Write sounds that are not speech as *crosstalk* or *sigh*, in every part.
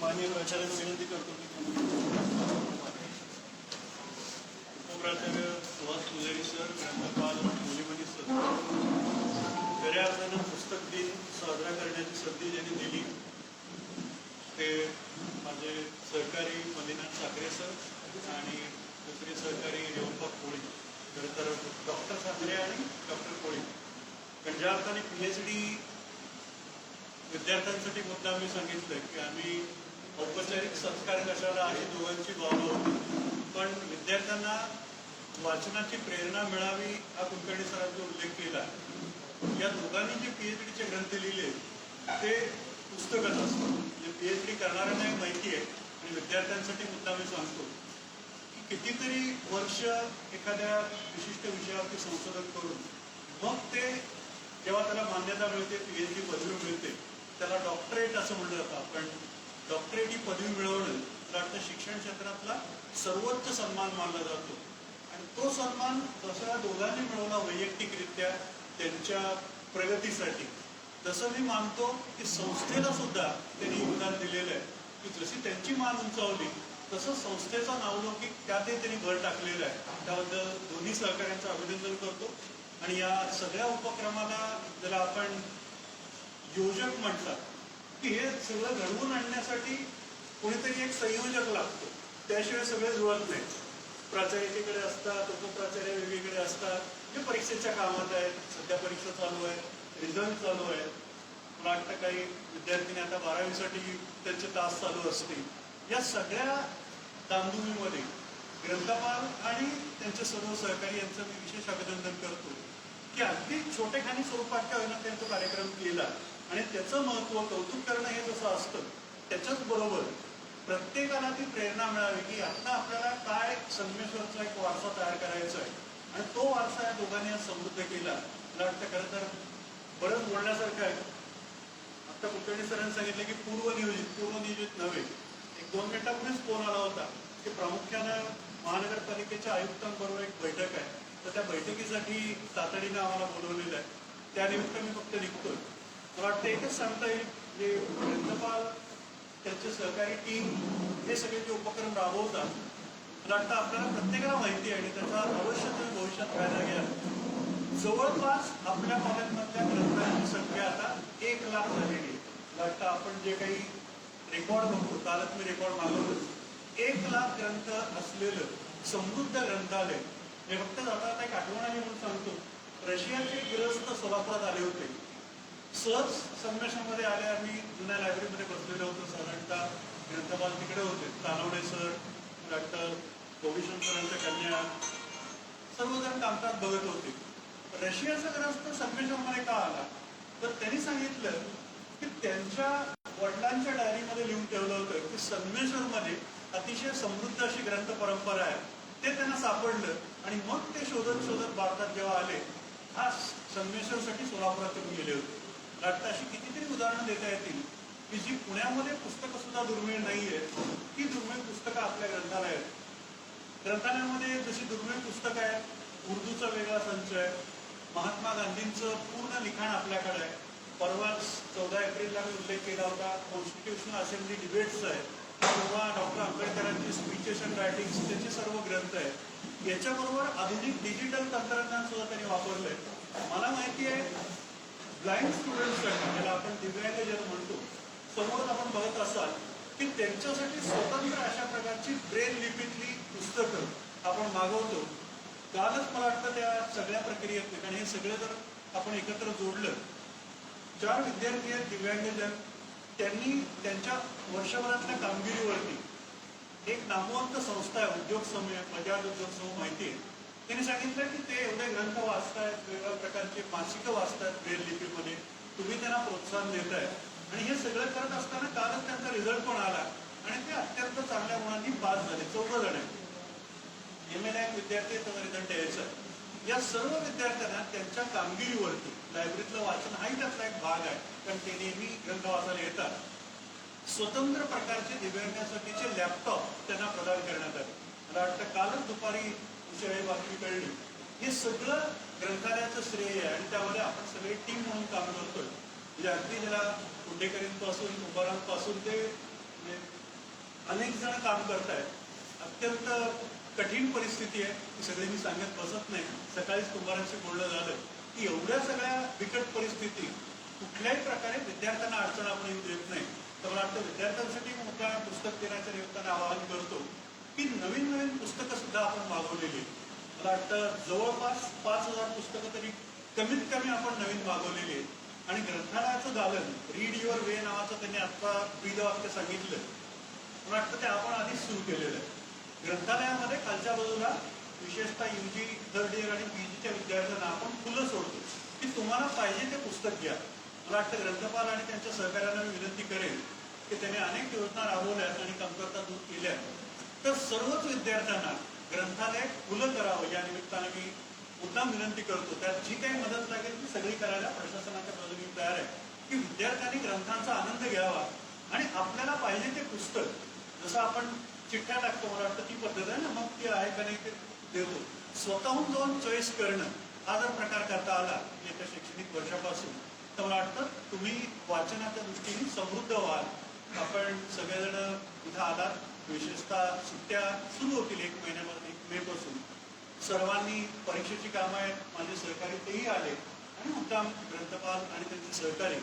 प्राचार्यांना विनंती करतो. की उपप्राचार्य सुहास पुजारी सर ग्रंथपाल मुलीमणी सर खऱ्या अर्थानं पुस्तक दिन साजरा करण्याची संधी ज्यांनी दिली ते माझे सहकारी मदिनाथ साखरे सर आणि दुसरे सहकारी रेवणबा कोळी. खरं तर डॉक्टर साखरे आणि डॉक्टर कोळी. कारण ज्या अर्थाने पी एच डी विद्यार्थ्यांसाठी मुद्दा मी सांगितलंय की आम्ही औपचारिक संस्कार कशाला अशी दोघांची भावना होती. पण विद्यार्थ्यांना वाचनाची प्रेरणा मिळावी हा कुलकर्णी सरांचा उल्लेख केला. या दोघांनी जे पी एच डीचे ग्रंथ लिहिले ते पुस्तकच असतं. म्हणजे पी एच डी करणाऱ्यांना एक माहिती आहे आणि विद्यार्थ्यांसाठी मुद्दा मी सांगतो. की कितीतरी वर्ष एखाद्या विशिष्ट विषयावरती संशोधन करून मग ते जेव्हा त्याला मान्यता मिळते पी एच डी पदवी मिळते त्याला डॉक्टरेट असं म्हणलं जातं आपण. डॉक्टरेट ही पदवी मिळवणं मला वाटतं शिक्षण क्षेत्रातला सर्वोच्च सन्मान मानला जातो. आणि तो सन्मान जसा दोघांनी मिळवला वैयक्तिकरित्या त्यांच्या प्रगतीसाठी. तसं मी मानतो की संस्थेला सुद्धा त्यांनी योगदान दिलेलं आहे. की जशी त्यांची मान उंचावली तसं संस्थेचा नावलौकिक त्यातही त्यांनी भर टाकलेला आहे. त्याबद्दल दोन्ही सहकार्यांचं अभिनंदन करतो. आणि या सगळ्या उपक्रमाला ज्याला आपण योजक म्हणतात की हे सगळं घडवून आणण्यासाठी कोणीतरी एक संयोजक लागतो. त्याशिवाय सगळे जुळत नाही. प्राचार्याच्याकडे असतात उपप्राचार्य वेगवेगळे असतात. जे परीक्षेच्या कामात आहेत सध्या परीक्षा चालू आहेत रिझल्ट चालू आहेत. मला वाटतं काही विद्यार्थ्यांनी आता बारावीसाठी त्यांचे तास चालू असतील. या सगळ्या दामधुमीमध्ये ग्रंथपाल आणि त्यांचे सर्व सहकारी यांचं मी विशेष अभिनंदन करतो. की अगदी छोटेखानी स्वरूपाच्या होईना त्यांचा कार्यक्रम केला. आणि त्याचं महत्त्व कौतुक करणं हे जसं असतं त्याच्याच बरोबर प्रत्येकाला ती प्रेरणा मिळावी की आता आपल्याला काय संगमेश्वरचा एक वारसा तयार करायचा आहे. आणि तो वारसा या दोघांनी आज समृद्ध केला. मला वाटतं खरं तर बरंच बोलण्यासारखं आहे. आता कुलकर्णी सरांनी सांगितलं की पूर्वनियोजित पूर्वनियोजित नव्हे. एक दोन मिनिटापूर्वीच फोन आला होता की प्रामुख्यानं महानगरपालिकेच्या आयुक्तांबरोबर एक बैठक आहे. तर त्या बैठकीसाठी तातडीनं आम्हाला बोलवलेलं आहे. त्यानिमित्त मी फक्त निघतोय. मला वाटतं एकच सांगता येईल जे ग्रंथपाल त्यांचे सहकारी टीम हे सगळे जे उपक्रम राबवतात मला वाटतं आपल्याला प्रत्येकाला माहिती आहे आणि त्याचा अवश्य तुम्ही भविष्यात फायदा घ्या जवळपास आपल्या कॉलेजमधल्या ग्रंथांची संख्या आता एक लाख झालेली आहे. मला वाटतं आपण जे काही रेकॉर्ड बघतो कालच मी रेकॉर्ड मागवलो. एक लाख ग्रंथ असलेलं समृद्ध ग्रंथालय हे फक्त जाता आता एक आठवण आहे म्हणून सांगतो. रशियाचे ग्रस्त सोलापुरात आले होते. सहज संमेशनमध्ये आले आम्ही जुन्या लायब्ररीमध्ये बसलेलो होतो. साधारणतः ग्रंथपाल तिकडे होते. तानवडे सर डॉक्टर गोविशंकरांच्या कन्या सर्वजण कामकाज बघत होते. रशियाचा ग्रस्त संमेशनमध्ये का आला? तर त्यांनी सांगितलं की त्यांच्या वडिलांच्या डायरीमध्ये लिहून ठेवलं होतं की संमेश्वरमध्ये अतिशय समृद्ध अशी ग्रंथ परंपरा आहे. ते त्यांना सापडलं आणि मग ते शोधत शोधत भारतात जेव्हा आले खास संमेश्वरसाठी येऊन गेले होते. वाटतं अशी कितीतरी उदाहरणं देता येतील की जी पुण्यामध्ये पुस्तकं सुद्धा दुर्मिळ नाहीये ती दुर्मिळ पुस्तकं आपल्या ग्रंथालयात आहेत. ग्रंथालयामध्ये जशी दुर्मिळ पुस्तकं आहेत उर्दूचा वेगळा संच आहे महात्मा गांधींचं पूर्ण लिखाण आपल्याकडे आहे. परवाच चौदा एप्रिलला मी उल्लेख केला होता कॉन्स्टिट्युशनल असेंब्ली डिबेट्स आहे किंवा डॉक्टर आंबेडकरांची स्पीचेस अँड रायटिंग्स त्याचे सर्व ग्रंथ आहेत. याच्याबरोबर आधुनिक डिजिटल तंत्रज्ञान सुद्धा त्यांनी वापरलंय. मला माहिती आहे ब्लाइंड स्टुडंटसाठी ज्याला आपण दिव्यांगजन म्हणतो समोर आपण बघत असाल की त्यांच्यासाठी स्वतंत्र अशा प्रकारची ब्रेन लिपीतली पुस्तकं आपण मागवतो. कालच मला वाटतं त्या सगळ्या प्रक्रियेत कारण हे सगळं जर आपण एकत्र जोडलं चार विद्यार्थी आहेत दिव्यांगजन त्यांनी त्यांच्या वर्षभरातल्या कामगिरीवरती एक नामवंत संस्था आहे उद्योग समूह बजाज उद्योग समूह माहिती आहे. त्यांनी सांगितलं की ते एवढे ग्रंथ वाचतायत वेगवेगळ्या प्रकारचे मासिकं वाचतायत ब्रेल लिपीमध्ये. तुम्ही त्यांना प्रोत्साहन देताय. आणि हे सगळं करत असताना कालच त्यांचा रिझल्ट पण आला. आणि ते अत्यंत चांगल्या गुणांनी पास झाले. चौघ जण आहेत. एम एल आय विद्यार्थी आहे, रिझल्ट यायचा या सर्व विद्यार्थ्यांना त्यांच्या कामगिरीवरती लायब्ररीतलं वाचन हाही त्यातला एक भाग आहे. कारण ते नेहमी ग्रंथ वाचायला येतात. स्वतंत्र प्रकारचे दिव्यांगासाठीचे लॅपटॉप त्यांना प्रदान करण्यात आले. मला वाटतं कालच दुपारी उशिरा बातमी कळली. हे सगळं ग्रंथालयाचं श्रेय आहे आणि त्यामध्ये आपण सगळे टीम म्हणून काम करतोय. म्हणजे अगदी ज्याला कुंडेकरींपासून उभारांपासून ते म्हणजे अनेक जण काम करतायत. अत्यंत कठीण परिस्थिती आहे. ती सगळी मी सांगत बसत नाही. सकाळीच कुंभारांशी बोलणं झालं. की एवढ्या सगळ्या बिकट परिस्थिती कुठल्याही प्रकारे विद्यार्थ्यांना अडचण आपण येऊ देत नाही. तर मला वाटतं विद्यार्थ्यांसाठी मोठ्या पुस्तक दिनाच्या निमित्तानं आवाहन करतो. की नवीन नवीन पुस्तकं सुद्धा आपण मागवलेली. आहेत. मला वाटतं जवळपास पाच हजार पुस्तकं तरी कमीत कमी आपण नवीन मागवलेली आहेत. आणि ग्रंथालयाचं दालन रीड युअर वे नावाचं त्यांनी आत्ता ब्रीदवाक्य सांगितलं. मला वाटतं ते आपण आधीच सुरू केलेलं आहे. ग्रंथालयामध्ये खालच्या बाजूला विशेषतः युजी थर्ड इयर आणि पीजीच्या विद्यार्थ्यांना आपण फुलं सोडतो. की तुम्हाला पाहिजे ते पुस्तक घ्या. मला वाटतं ग्रंथपाल आणि त्यांच्या सहकार्यांना मी विनंती करेन की त्यांनी अनेक योजना राबवल्यात आणि कमतरता दूर केल्या तर सर्वच विद्यार्थ्यांना ग्रंथालय खुलं करावं. या निमित्तानं मी मुद्दाम विनंती करतो त्यात जी काही मदत लागेल ती सगळी करायला प्रशासनाच्या बाजूने तयार आहे. की विद्यार्थ्यांनी ग्रंथांचा आनंद घ्यावा आणि आपल्याला पाहिजे ते पुस्तक जसं आपण चिठ्ठ्या टाकतो मला वाटतं ती पद्धत आहे ना मग ती आहे का नाही ते देतो. स्वतःहून जाऊन चॉईस करणं हा जर प्रकार करता आला येत्या शैक्षणिक वर्षापासून तर मला वाटतं तुम्ही वाचनाच्या दृष्टीने समृद्ध व्हाल. आपण सगळेजण इथं आलात विशेषतः सुट्ट्या सुरू होतील एक महिन्यामध्ये एक मे पासून. सर्वांनी परीक्षेची कामं आहेत माझे सहकारी तेही आले. आणि मुद्दाम ग्रंथपाल आणि त्यांचे सहकारी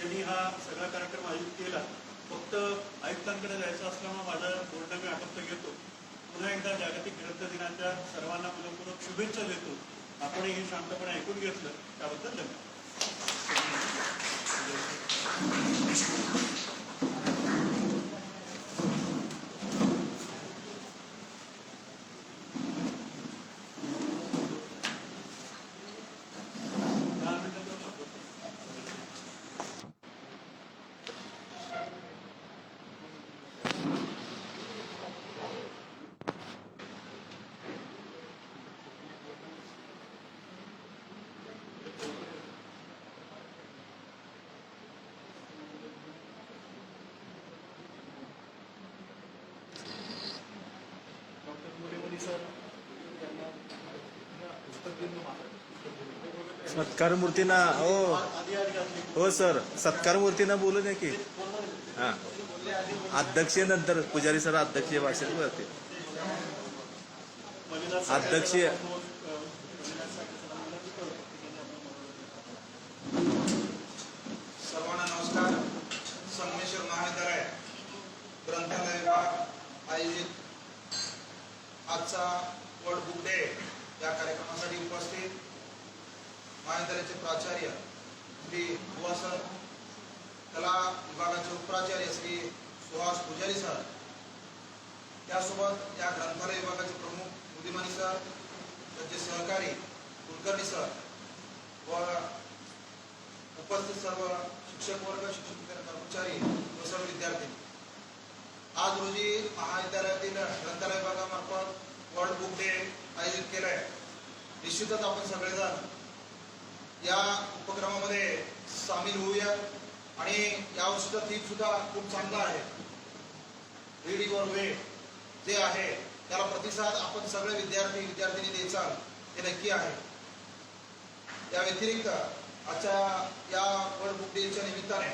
यांनी हा सगळा कार्यक्रम आयोजित केला. फक्त आयुक्तांकडे जायचं असल्यामुळे माझा बोर्ड मी आटोपत घेतो. पुन्हा एकदा जागतिक ग्रंथ दिनाच्या सर्वांना मनपूर्वक शुभेच्छा देतो. आपण हे शांतपणे ऐकून घेतलं. त्याबद्दल धन्यवाद. सत्कार मूर्तींना हो. हो सर. सत्कार मूर्तीना बोलू नये की. हा. अध्यक्ष नंतर पुजारी सर अध्यक्ष भाषण करते अध्यक्षीय अध्यक्ष- सगळ्यांना बोलवून, अ, मलिदासाठी सगळ्यांना विनंती करतो. सर्वांना नमस्कार संगमेश्वर महाविद्यालय ग्रंथालय विभाग आयोजित आजचा वर्ल्ड बुक डे या कार्यक्रमासाठी उपस्थित महाविद्यालयाचे प्राचार्य श्री बुवा सर कला विभागाचे उपप्राचार्य श्री सुहास पुजारी सर त्यासोबत या ग्रंथालय विभागाचे प्रमुख बुद्धिमानी सर त्यांचे सहकारी कुलकर्णी सर व उपस्थित सर्व शिक्षक वर्ग शिक्षक कर्मचारी व सर्व विद्यार्थी. आज रोजी महाविद्यालयातील ग्रंथालय विभागामार्फत वर्ल्ड बुक डे आयोजित केलाय. निश्चितच आपण सगळेजण या उपक्रमामध्ये सामील होऊया. आणि या थीम सुद्धा खूप चांगला आहे. रीड युअर वे जे आहे त्याला प्रतिसाद आपण सगळे विद्यार्थी विद्यार्थिनी द्यायचा हे नक्की आहे. या व्यतिरिक्त आजच्या या वर्ल्ड बुक डेच्या निमित्ताने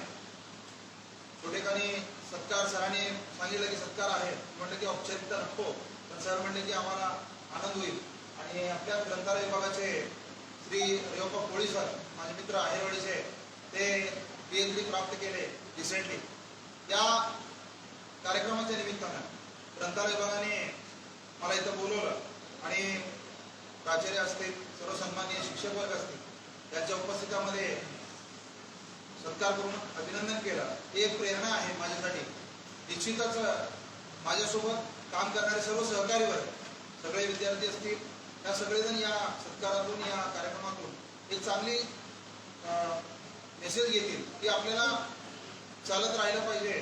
छोटेखानी सत्कार सरांनी सांगितलं की सत्कार आहे. म्हणलं की औपचारिकता नको पण सर म्हणले की आम्हाला आनंद होईल. आणि आपल्या ग्रंथालय विभागाचे श्री रेवप्पा कोळी सर माझे मित्र आहेरवाडीचे ते पी एच डी प्राप्त केले रिसेंटली त्या कार्यक्रमाच्या निमित्तानं ग्रंथालय विभागाने मला इथं बोलवलं आणि प्राचार्य असतील सर्व सन्माननीय शिक्षक वर्ग असतील त्यांच्या उपस्थितीमध्ये सत्कार करून अभिनंदन केलं. ही एक प्रेरणा आहे माझ्यासाठी. निश्चितच माझ्यासोबत काम करणारे सर्व सहकारी वर्ग सगळे विद्यार्थी असतील या सगळेजण या सत्कारातून या कार्यक्रमातून एक चांगली मेसेज घेतील की आपल्याला चालत राहिलं पाहिजे.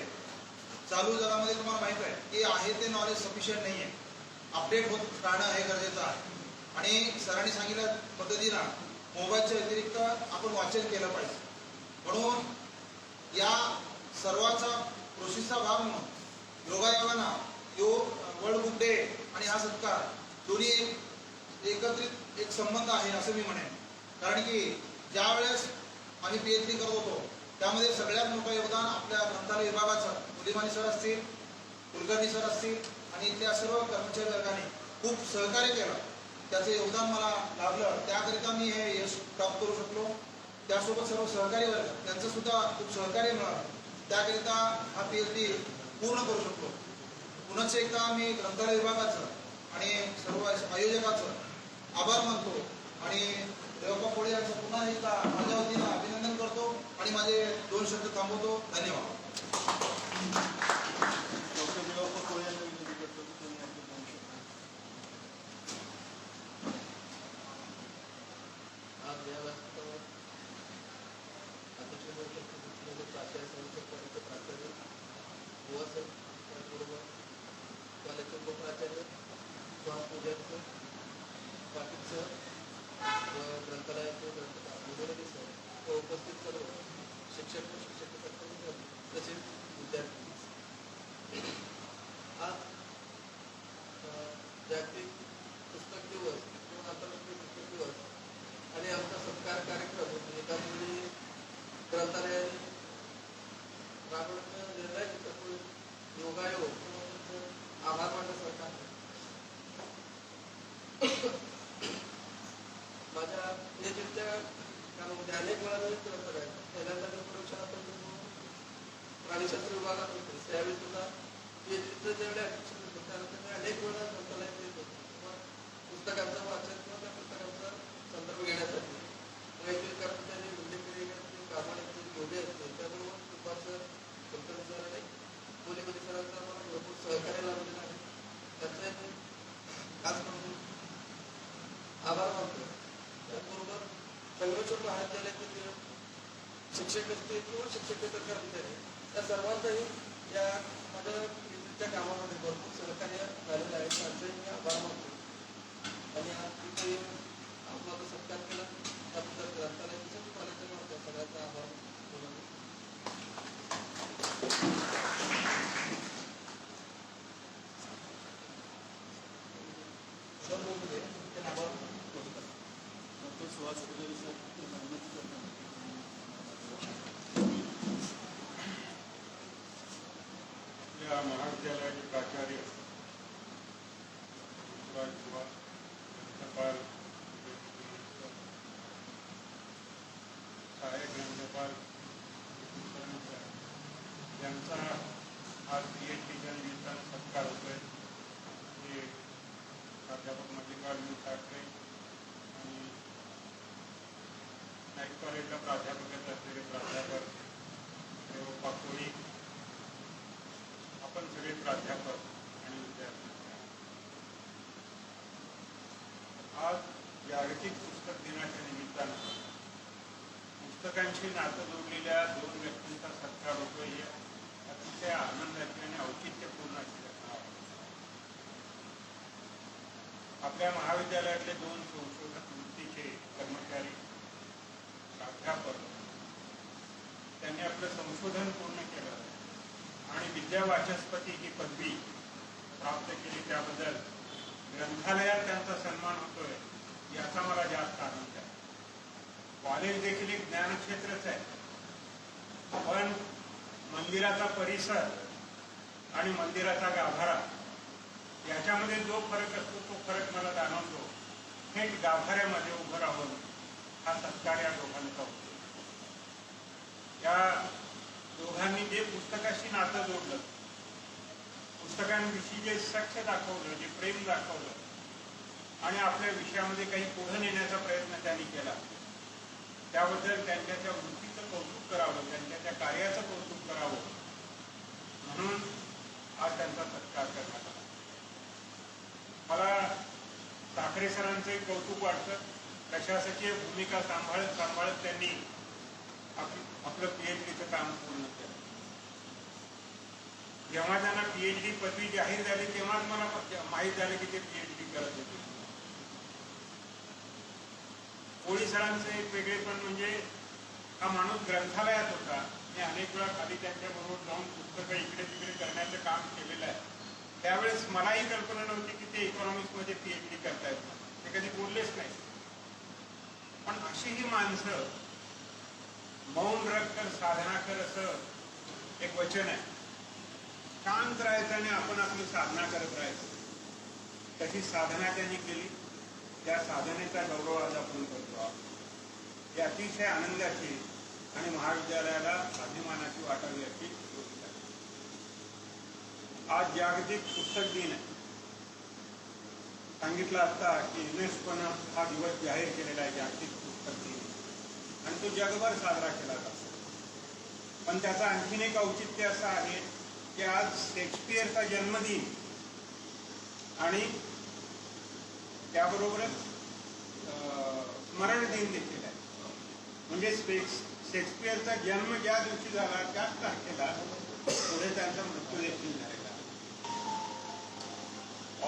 चालू जगामध्ये तुम्हाला माहीत आहे की आहे ते नॉलेज सफिशियंट नाही आहे अपडेट होत राहणं हे गरजेचं आहे. आणि सरांनी सांगितल्या पद्धतीनं मोबाईलच्या व्यतिरिक्त आपण वाचन केलं पाहिजे. म्हणून या सर्वाचा प्रोसेसचा भाग म्हणून योगायोगानं यो वर्ल्ड बुक डे आणि हा सत्कार दोन्ही एकत्रित एक संबंध आहे असं मी म्हणेन. कारण की ज्या वेळेस आम्ही पी एच डी करत होतो त्यामध्ये सगळ्यात मोठं योगदान आपल्या ग्रंथालय विभागाचं मुलिमानी सर असतील कुलकर्णी सर असतील आणि त्या सर्व कर्मचारी वर्गाने खूप सहकार्य केलं. त्याचं योगदान मला लाभलं. त्याकरिता मी हे यश प्राप्त करू शकलो. त्यासोबत सर्व सहकारी वर्ग त्यांचं सुद्धा खूप सहकार्य मिळालं. त्याकरिता हा पी एच डी पूर्ण करू शकलो. पुन्हा एकदा मी ग्रंथालय विभागाचं आणि सर्व आयोजकाचं आभार मानतो. आणि देवप्पा कोळी यांचं पुन्हा एकदा माझ्या वतीनं अभिनंदन करतो आणि माझे दोन शब्द थांबवतो. धन्यवाद डॉक्टर देवप्पा कोळे यांना विनंती करतो की त्यांनी आपले दोन शब्द आज या वास्तवात अध्यक्ष बैठकीमध्ये प्राचार्य संस्थेचे कॉलेजचे प्राचार्य बुवा सर त्याचबरोबर कॉलेजचे उपप्राचार्य स्वामी पूजक सर पाटील सर व ग्रंथालयाचे ग्रंथकार मुदोलगी सर व उपस्थित सर्व शिक्षक व शिक्षकेतर तसेच विद्यार्थी आज अ, जागतिक पुस्तक दिवस किंवा आंतरराष्ट्रीय पुस्तक दिवस. आणि आमचा सत्कार कार्यक्रम एकामुळे ग्रंथालयाने राबवण्याचा निर्णय घेतला. योगायोग किंवा आभार मानण्यासारखा आहे. माझ्या पीएचडीच्या कामामध्ये अनेक वेळा मी ग्रंथालय आहे. पहिल्यांदा मी प्रयोगशाळा पण प्राणीशास्त्र विभागात होते त्यावेळी सुद्धा पीएचडीचं ज्यावेळी admission होतं त्यानंतर मी अनेक वेळा ग्रंथालयात येत होतो किंवा पुस्तकांचं वाचन किंवा त्या पुस्तकांचा संदर्भ घेण्यासाठी वैद्यकीय कर्मचारी उल्लेखनीय व्यक्ती प्रामाणिक योग्य असतील त्याबरोबर सुभाष सर कुलकर्णी सर आणि मुलीमध्ये सरांचा मला भरपूर सहकार्य लाभलेलं आहे त्यांचा मी खास करून आभार मानतो त्याचबरोबर संघर्ष महाविद्यालयातील शिक्षक असतील किंवा शिक्षकेतर कर्मचारी त्या सर्वांचाही या माझ्या विद्युतच्या कामामध्ये भरपूर सहकार्य झालेलं आहे. त्यांचाही मी आभार मानतो. आणि आज तिथे आपला जो सत्कार केला. त्याबद्दल ग्रंथालयाच्या कॉलेजच्या मार्फत सगळ्यांचा आभार मानतो. सर्व मुले त्यांना आभार मानतो. डॉक्टर सुहास पुजारी सर यांना विनंती करतो या महाविद्यालयाचे प्राचार्य शिवाजी कुमार ग्रंथपाल गायक ग्रंथपाल यांचा आज पी एच डीच्या निमित्तानं सत्कार होतोय. हे प्राध्यापक मल्लिकार्जुन ठाकरे आणि नाईक कॉलेजला प्राध्यापक असलेले प्राध्यापक देवप्पा पाकोळी आपण सगळे प्राध्यापक आणि विद्यार्थी. आज जागतिक पुस्तक दिनाच्या निमित्तानं पुस्तकांशी नातं जोडलेल्या दोन व्यक्तींचा सत्कार होतोय हे अतिशय आनंदाचे आणि औचित्यपूर्ण अशी आपल्या महाविद्यालयातले दोन संशोधक वृत्तीचे कर्मचारी प्राध्यापक त्यांनी आपलं संशोधन पूर्ण केलं आणि विद्यावाचस्पती ही पदवी प्राप्त केली. त्याबद्दल ग्रंथालयात त्यांचा सन्मान होतोय याचा मला जास्त आनंद आहे. कॉलेज देखील एक ज्ञानक्षेत्रच आहे. पण मंदिराचा परिसर आणि मंदिराचा गाभारा याच्यामध्ये जो फरक असतो तो फरक मला जाणवतो. थेट गाभाऱ्यामध्ये उभं राहून हा सत्कार या दोघांचा होतो. या दोघांनी जे पुस्तकाशी नातं जोडलं पुस्तकांविषयी जे सख्य दाखवलं जे प्रेम दाखवलं आणि आपल्या विषयामध्ये काही पुढे नेण्याचा प्रयत्न त्यांनी केला त्याबद्दल त्यांच्या त्या वृत्तीचं कौतुक करावं त्यांच्या त्या कार्याचं कौतुक करावं. म्हणून आज त्यांचा सत्कार करण्यात आला. मला साखरे सरांचे कौतुक वाटतं. प्रशासकीय भूमिका सांभाळत सांभाळत त्यांनी आपलं पीएचडीचं काम पूर्ण केलं. जेव्हा त्यांना पीएचडी पदवी जाहीर झाली तेव्हाच मला माहीत झालं की ते पीएचडी करत होते. कोळी सरांचं एक वेगळेपण म्हणजे हा माणूस ग्रंथालयात होता. मी अनेक वेळा खाली त्यांच्याबरोबर जाऊन पुस्तकं इकडे तिकडे करण्याचं काम केलेलं आहे. त्यावेळेस मलाही कल्पना नव्हती की ते इकॉनॉमिक्समध्ये डी करतायत. ते कधी बोललेच नाही पण अशी ही माणसं मौन रखकर साधना कर असं एक वचन आहे. शांत राहायचं आणि आपण आपली साधना करत राहायचं. तशी साधना त्यांनी केली. त्या साधनेचा गौरव आज आपण करतो आहोत. ही अतिशय आनंदाची आणि महाविद्यालयाला अभिमानाची वाटावी अशी गोष्ट आहे. आज जागतिक पुस्तक दिन आहे. सांगितलं असता की युनेस्कोनं हा दिवस जाहीर केलेला आहे जागतिक पुस्तक दिन. आणि तो जगभर साजरा केला जातो. पण त्याचं आणखीन एक औचित्य असं आहे की आज शेक्सपियरचा जन्मदिन आणि त्याबरोबरच अं, स्मरण दिन देखील आहे. म्हणजे शेक्स शेक्सपियरचा जन्म ज्या दिवशी झाला त्याच तारखेला पुढे त्यांचा मृत्यू देखील झालेला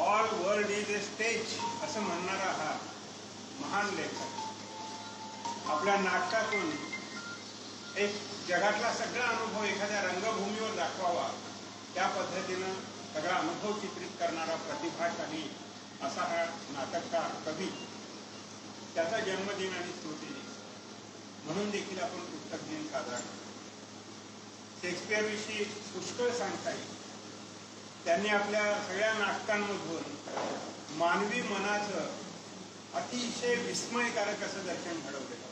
all world is a stage असं म्हणणारा हा महान लेखक. आपल्या नाटकातून एक जगातला सगळा अनुभव एखाद्या रंगभूमीवर दाखवावा त्या पद्धतीनं सगळा अनुभव चित्रित करणारा प्रतिभाशाली असा हा नाटककार कवी त्याचा जन्मदिन आणि स्मृतिदिन. म्हणून देखील आपण पुस्तक दिन साजरा करतो. शेक्सपियरविषयी पुष्कळ सांगता येईल. त्यांनी आपल्या सगळ्या नाटकांमधून मानवी मनाचं अतिशय विस्मयकारक असं दर्शन घडवलेलं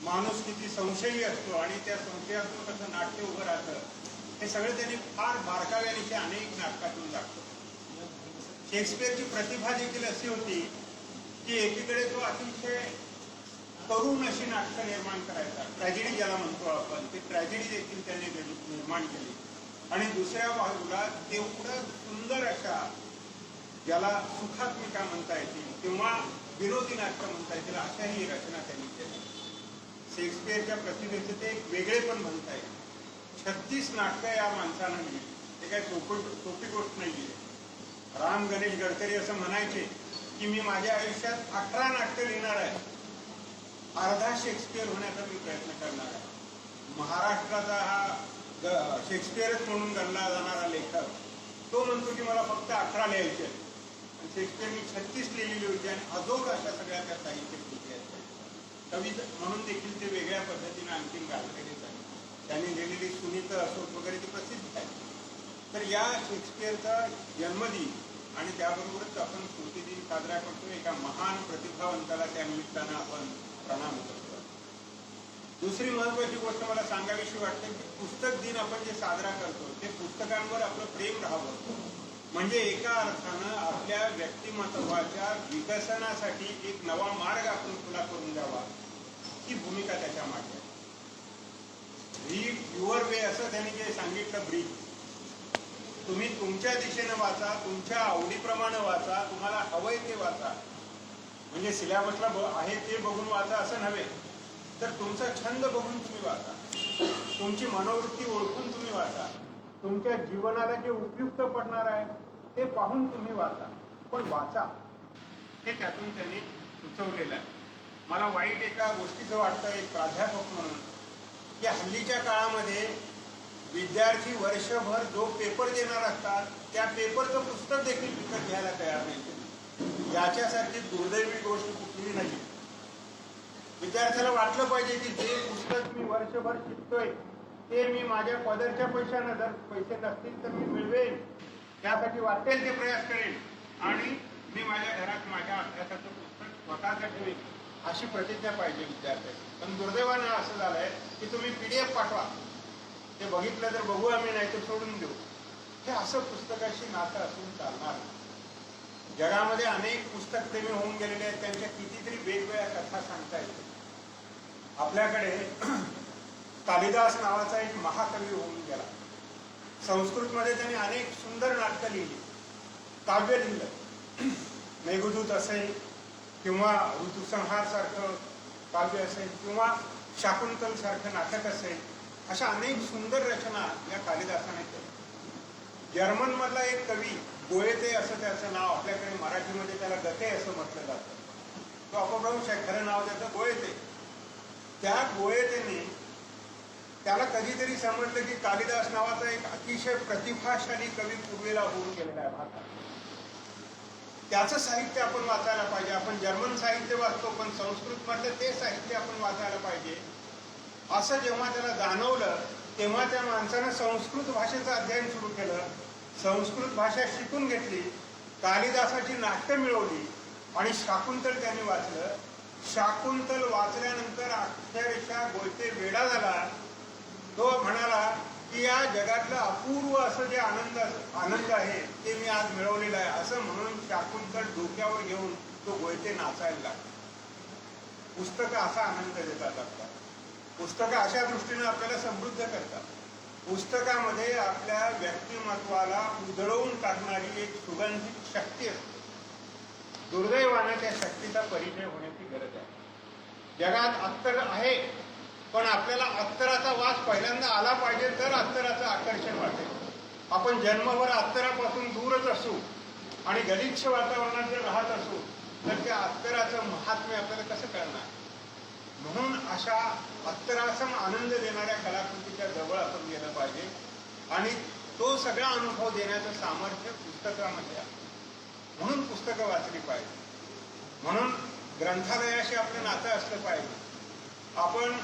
माणूस किती संशयी असतो आणि त्या संशयातून कसं नाट्य उभं राहतं हे सगळं त्यांनी फार बारकाव्याने अनेक नाटकातून दाखवलं. शेक्सपियरची प्रतिभा देखील अशी होती की एकीकडे तो अतिशय करून अशी नाटकं निर्माण करायचा. ट्रॅजेडी ज्याला म्हणतो आपण ती ट्रॅजेडी देखील त्यांनी निर्माण केली. आणि दुसऱ्या बाजूला तेवढं सुंदर अशा ज्याला सुखात्मिका म्हणता येतील किंवा विरोधी नाटकं म्हणता येतील अशाही रचना त्यांनी केल्या शेक्सपियरच्या प्रतिभेचे ते एक वेगळे पण म्हणता येईल. छत्तीस नाटकं या माणसानं लिहिली. हे काही सोपी सोपी गोष्ट नाहीये. राम गणेश गडकरी असं म्हणायचे की मी माझ्या आयुष्यात अठरा नाटकं लिहिणार आहे. अर्धा शेक्सपियर होण्याचा मी प्रयत्न करणार आहे. महाराष्ट्राचा हा शेक्सपियरच म्हणून गणला जाणारा लेखक तो म्हणतो की मला फक्त अठरा लिहायचे आहेत. आणि शेक्सपियरनी छत्तीस लिहिलेली होती आणि अजोक अशा सगळ्या त्या साहित्य कृती आहेत. कवी म्हणून देखील ते वेगळ्या पद्धतीने आणखी गाजलेलेच आहे त्यांनी लिहिलेली सुनीत अशोक वगैरे ती प्रसिद्ध आहे तर या शेक्सपियरचा जन्मदिन आणि त्याबरोबरच आपण स्मृती दिन साजरा करतो एका महान प्रतिभावंताला त्या निमित्तानं आपण प्रणाम करतो. दुसरी महत्वाची गोष्ट मला सांगावीशी वाटते की पुस्तक दिन आपण जे साजरा करतो ते पुस्तकांवर आपलं प्रेम राहावं. म्हणजे एका अर्थानं आपल्या व्यक्तिमत्वाच्या विकसनासाठी एक नवा मार्ग आपण खुला करून द्यावा ही भूमिका त्याच्यामागे रीड युअर वे असं त्यांनी जे सांगितलं ब्रीफ तुम्ही तुमच्या दिशेनं वाचा तुमच्या आवडीप्रमाणे वाचा तुम्हाला हवंय ते वाचा. म्हणजे सिलेबसला आहे ते बघून वाचा असं नव्हे तर तुमचा छंद बघून तुम्ही वाचा. तुमची मनोवृत्ती ओळखून तुम्ही वाचा. तुमच्या जीवनाला जे उपयुक्त पडणार आहे ते पाहून तुम्ही वाचा. पण वाचा. हे त्यातून त्यांनी सुचवलेलं आहे. मला वाईट एका गोष्टीचं वाटतं एक प्राध्यापक म्हणून की हल्लीच्या काळामध्ये विद्यार्थी वर्षभर जो पेपर देणार असतात त्या पेपरचं पुस्तक देखील विकत घ्यायला तयार नाही. याच्यासारखी दुर्दैवी गोष्ट कुठली नाही. विद्यार्थ्याला वाटलं पाहिजे की जे पुस्तक मी वर्षभर शिकतोय ते मी माझ्या पदरच्या पैशानं जर पैसे नसतील तर मी मिळवेन. त्यासाठी वाटेल ते प्रयास करेन. आणि मी माझ्या घरात माझ्या अभ्यासाचं पुस्तक स्वतःच ठेवेन अशी प्रतिज्ञा पाहिजे विद्यार्थ्याची. पण दुर्दैवानं असं झालंय की तुम्ही पीडीएफ पाठवा. ते बघितलं तर बघू आम्ही नाही तर सोडून देऊ. हे असं पुस्तकाशी नातं असून चालणार. जगामध्ये अनेक पुस्तक प्रेमी होऊन गेलेले आहेत त्यांच्या कितीतरी वेगवेगळ्या कथा सांगता येतील. आपल्याकडे *clears throat* कालिदास नावाचा एक महाकवी होऊन गेला. संस्कृतमध्ये त्यांनी अनेक सुंदर नाटकं लिहिली. काव्य लिहिलं *clears throat* मेघदूत असेल किंवा ऋतुसंहार सारखं काव्य असेल किंवा शाकुंतल सारखं नाटक असेल अशा अनेक सुंदर रचना या कालिदासाने केल्या. जर्मन मधला एक कवी गोयते असं त्याचं नाव आपल्याकडे मराठीमध्ये त्याला गते असं म्हटलं जातं. तो अपभ्रंश आहे खरं नाव त्याचं गोयते. त्या गोयतेने त्याला कधीतरी समजलं की कालिदास नावाचा एक अतिशय प्रतिभाशाली कवी पूर्वेला होऊन गेलेला आहे भारतात. त्याचं साहित्य आपण वाचायला पाहिजे. आपण जर्मन साहित्य वाचतो पण संस्कृतमधलं ते साहित्य आपण वाचायला पाहिजे. असं जेव्हा त्याला जाणवलं तेव्हा त्या माणसानं संस्कृत भाषेचं अध्ययन सुरू केलं. संस्कृत भाषा शिकून घेतली. कालिदासाची नाट्य मिळवली. आणि शाकुंतल त्यांनी वाचलं. शाकुंतल वाचल्यानंतर अक्षरशः गोयते वेडा झाला. तो म्हणाला की या जगातलं अपूर्व असं जे आनंद आनंद आहे ते मी आज मिळवलेलं आहे. असं म्हणून शाकुंतल डोक्यावर घेऊन तो गोयते नाचायला लागला. पुस्तकं असा आनंद देतात आपला पुस्तकं अशा दृष्टीने आपल्याला समृद्ध करतात. पुस्तकामध्ये आपल्या व्यक्तिमत्वाला उधळवून टाकणारी एक सुगंधित शक्ती असते. दुर्दैवानं त्या शक्तीचा परिचय होण्याची गरज आहे. जगात अत्तर आहे पण आपल्याला अत्तराचा वास पहिल्यांदा आला पाहिजे तर अत्तराचं आकर्षण वाटेल. आपण जन्मभर अत्तरापासून दूरच असू आणि गलिच्छ वातावरणात जर राहत असू तर त्या अत्तराचं महात्म्य आपल्याला कसं कळणार? म्हणून अशा अत्तरासम आनंद देणाऱ्या कलाकृतीच्या जवळ आपण गेलं पाहिजे. आणि तो सगळा अनुभव देण्याचं सामर्थ्य पुस्तकामध्ये आहे. म्हणून पुस्तकं वाचली पाहिजे. म्हणून ग्रंथालयाशी आपलं नातं असलं पाहिजे. आपण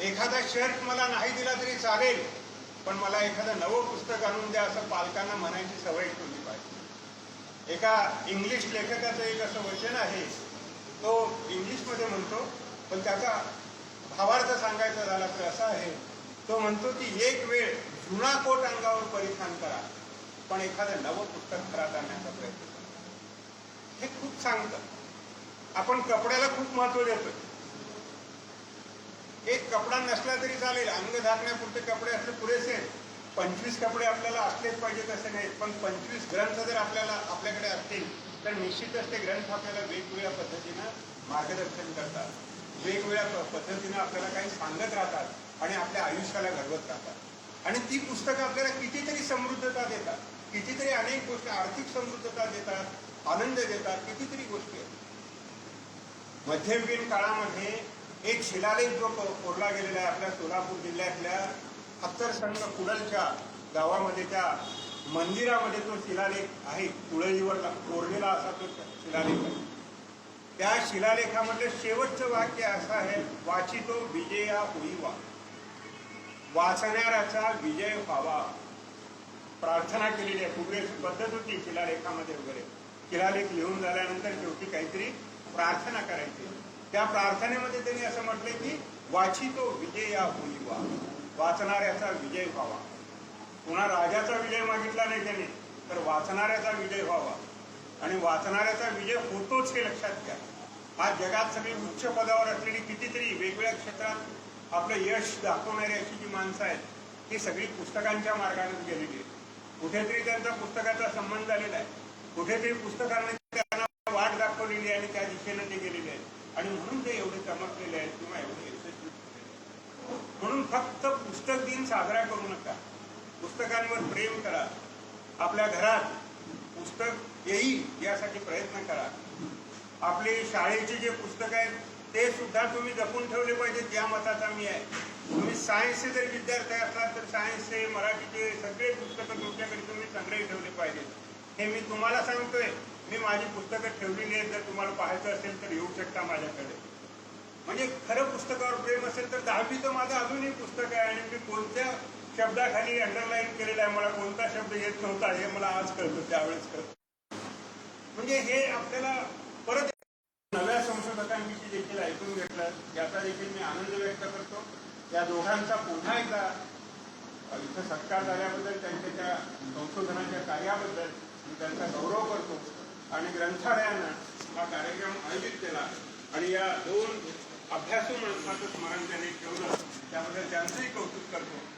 एखादा शर्ट मला नाही दिला तरी चालेल पण मला एखादं नवं पुस्तक आणून द्या असं पालकांना म्हणायची सवय ठेवली पाहिजे. एका इंग्लिश लेखकाचं एक असं वचन आहे तो इंग्लिशमध्ये म्हणतो पण त्याचा भावार्थ सांगायचा झाला तर असा आहे. तो म्हणतो की एक वेळ जुना कोट अंगावर परिधान करा पण एखादं नवं पुस्तक घरात आणण्याचा प्रयत्न करा. हे खूप सांगतं. आपण कपड्याला खूप महत्त्व देतो एक कपडा नसला तरी चालेल अंग झाकण्यापुरते कपडे असले पुरेसे. पंचवीस कपडे आपल्याला असलेच पाहिजेत असे नाहीत पण पंचवीस ग्रंथ जर आपल्याला आपल्याकडे असतील तर निश्चितच ते ग्रंथ आपल्याला वेगवेगळ्या पद्धतीनं मार्गदर्शन करतात. वेगवेगळ्या पद्धतीनं आपल्याला काही सांगत राहतात आणि आपल्या आयुष्याला घडवत राहतात. आणि ती पुस्तकं आपल्याला कितीतरी समृद्धता देतात. कितीतरी अनेक गोष्टी आर्थिक समृद्धता देतात आनंद देतात कितीतरी गोष्टी आहेत. मध्ययुगीन काळामध्ये एक शिलालेख जो कोरला गेलेला आहे आपल्या सोलापूर जिल्ह्यातल्या अत्तरसंग कुडलच्या गावामध्ये त्या मंदिरामध्ये तो शिलालेख आहे. तुळईवर कोरलेला असा तो शिलालेख आहे. त्या शिलालेखामधलं शेवटचं वाक्य असं आहे वाचितो विजया होईवा वाचणाऱ्याचा विजय व्हावा. प्रार्थना केलेली आहे. पूर्वी पद्धत होती शिलालेखामध्ये वगैरे? शिलालेख लिहून झाल्यानंतर शेवटी काहीतरी प्रार्थना करायची. त्या प्रार्थनेमध्ये त्यांनी असं म्हटलंय की वाचितो विजया होईवा वाचणाऱ्याचा विजय व्हावा. पुन्हा राजाचा विजय मागितला नाही त्यांनी तर वाचणाऱ्याचा विजय व्हावा. आणि वाचणाऱ्याचा विजय होतोच हे लक्षात घ्या. आज जगात सगळी उच्च पदावर असलेली कितीतरी वेगवेगळ्या क्षेत्रात आपलं यश दाखवणारी अशी जी माणसं आहेत ती सगळी पुस्तकांच्या मार्गाने गेलेली आहेत. कुठेतरी त्यांचा पुस्तकाचा संबंध झालेला आहे. कुठेतरी पुस्तकांनी त्यांना वाट दाखवलेली आहे आणि त्या दिशेनं ते गेलेले आहेत. आणि म्हणून ते एवढे चमकलेले आहेत किंवा एवढे यशस्वी म्हणून फक्त पुस्तक दिन साजरा करू नका. पुस्तकांवर प्रेम करा. आपल्या घरात पुस्तक येईल यासाठी प्रयत्न करा. आपले शाळेचे जे पुस्तक आहेत ते सुद्धा तुम्ही जपून ठेवले पाहिजेत ज्या मताचा मी आहे. तुम्ही सायन्सचे जर विद्यार्थी असलात तर सायन्सचे मराठीचे सगळे पुस्तकं तुमच्याकडे तुम्ही संग्रही ठेवले पाहिजेत. हे मी तुम्हाला सांगतोय. मी माझी पुस्तकं ठेवलेली आहेत जर तुम्हाला पाहायचं असेल तर येऊ शकता माझ्याकडे. म्हणजे खरं पुस्तकावर प्रेम असेल तर दहावीचं माझं अजूनही पुस्तक आहे आणि मी कोणत्या शब्दाखाली अंडरलाईन केलेला आहे. मला कोणता शब्द येत नव्हता हे मला आज कळतं त्यावेळेस कळतं. म्हणजे हे आपल्याला परत नव्या संशोधकांविषयी देखील ऐकून घेतलं. याचा देखील मी आनंद व्यक्त करतो. या दोघांचा पुन्हा एकदा इथं सत्कार झाल्याबद्दल त्यांच्या त्या संशोधनाच्या कार्याबद्दल मी त्यांचा गौरव करतो. आणि ग्रंथालयानं हा कार्यक्रम आयोजित केला. आणि या दोन अभ्यासू माणसाचं स्मरण त्यांनी ठेवलं. त्याबद्दल त्यांचंही कौतुक करतो.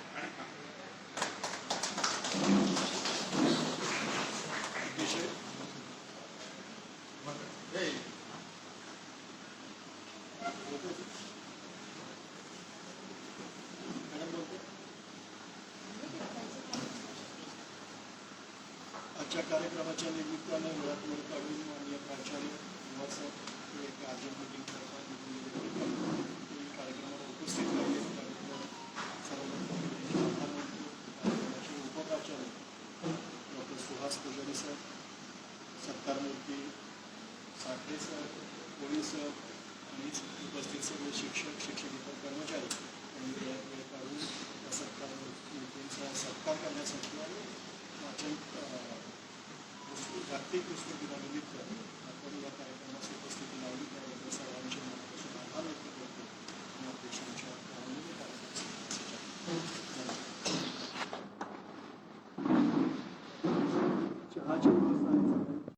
आजच्या कार्यक्रमाच्या निमित्तानं मुळात काढून माननीय प्राचार्य निवासाहेब एक आजम मीटिंग करतात कार्यक्रमाला उपस्थित राहिले कार्यक्रम सर्व विलास पुजारी सर सत्कारमूर्ती साखरे सर पोलीस सर आणि उपस्थित सर्व शिक्षक शिक्षक कर्मचारी यांनी यात वेळ काढून त्या सत्कारमूर्तींचा सत्कार करण्यासाठी आणि वाचन जागतिक पुस्तक दिनानिमित्त आपण या कार्यक्रमास उपस्थिती लावली. त्याबद्दल सर्वांचे मनापासून आभार